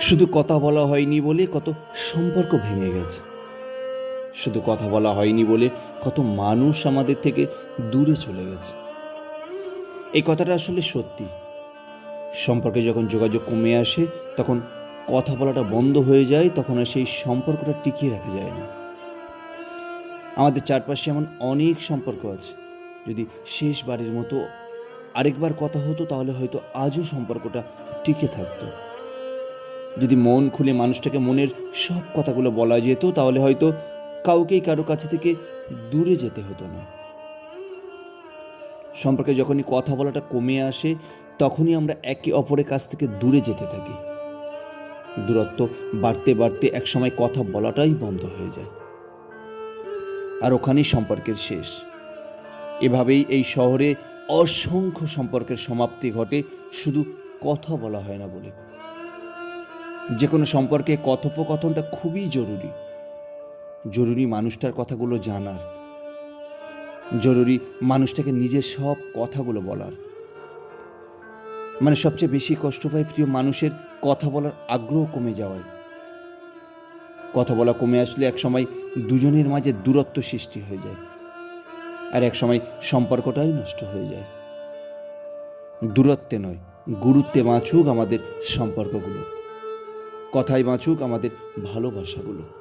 শুধু কথা বলা হয়নি বলে কত সম্পর্ক ভেঙে গেছে। শুধু কথা বলা হয়নি বলে কত মানুষ আমাদের থেকে দূরে চলে গেছে। এই কথাটা আসলে সত্যি। সম্পর্কে যখন যোগাযোগ কমে আসে, তখন কথা বলাটা বন্ধ হয়ে যায়, তখন আর সেই সম্পর্কটা টিকিয়ে রাখা যায় না। আমাদের চারপাশে এমন অনেক সম্পর্ক আছে। যদি শেষবারের মতো আরেকবার কথা হতো, তাহলে হয়তো আজও সম্পর্কটা টিকে থাকতো। যদি মন খুলে মানুষটাকে মনের সব কথাগুলো বলা যেত, তাহলে হয়তো কাউকেই কারও কাছে থেকে দূরে যেতে হতো না। সম্পর্কে যখনই কথা বলাটা কমে আসে, তখনই আমরা একে অপরের কাছ থেকে দূরে যেতে থাকি। দূরত্ব বাড়তে বাড়তে একসময় কথা বলাটাই বন্ধ হয়ে যায়। আর ওখানেই সম্পর্কের শেষ। এভাবেই এই শহরে অসংখ্য সম্পর্কের সমাপ্তি ঘটে, শুধু কথা বলা হয় না বলে। যে কোনো সম্পর্কে কথোপকথনটা খুবই জরুরি। জরুরি মানুষটার কথাগুলো জানার। জরুরি মানুষটাকে নিজের সব কথাগুলো বলার। মানে সবচেয়ে বেশি কষ্ট পায় প্রিয় মানুষের কথা বলার আগ্রহ কমে যাওয়ায়। কথা বলা কমে আসলে একসময় দুজনের মাঝে দূরত্ব সৃষ্টি হয়ে যায়। আর একসময় সম্পর্কটাই নষ্ট হয়ে যায়। দূরত্বে নয়, গুরুত্বে বাঁচুক আমাদের সম্পর্কগুলো। কথায় বাঁচুক আমাদের ভালোবাসাগুলো।